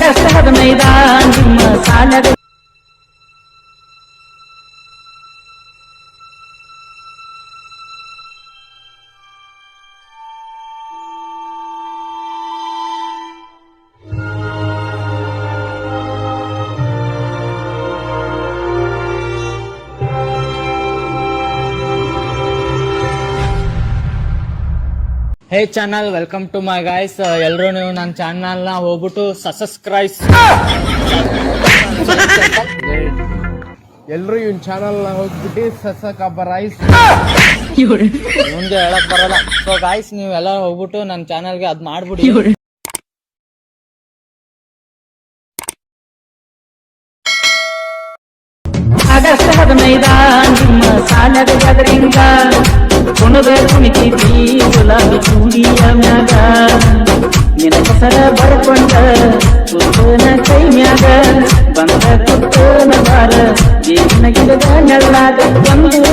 August ಮೈದಾನ ನಿಮ್ಮ ಸಾಲದ hey channel welcome to my guys ಎಲ್ಲರೂ ನೀವು ನನ್ನ ಚಾನಲ್ನ ಹೋಗ್ಬಿಟ್ಟು ಸಬ್ಸ್ಕ್ರೈಬ್ ಎಲ್ರು ಇವ್ನ ಚಾನಲ್ ಹೋಗ್ಬಿಟ್ಟು ಸಸಕಬ್ಬ ರೈಸ್ ಮುಂದೆ ಹೇಳಕ್ ಬರಲ್ಲ. ಸೊ ಗಾಯ್ಸ್ ನೀವು ಎಲ್ಲ ಹೋಗ್ಬಿಟ್ಟು ನನ್ನ ಚಾನಲ್ಗೆ ಅದ್ ಮಾಡ್ಬಿಡಿ. ಆಗಸ್ಟ್ ಹದಿನೈದ ನಿಮ್ಮ ಸಾಲದ ಕುಣದ ಕುಣಿತಿದ್ದಿ ಗುಲಾಬಿ ಚೂಡಿಯ ಮ್ಯಾಗ. ಬರ್ಕೊಂಡ ಬಂದ ಕುತ್ತನ ಬಾರ ಜೇನಿನ ಗಿಡದ ನೆಳ್ಳಾಗ ಒಂದು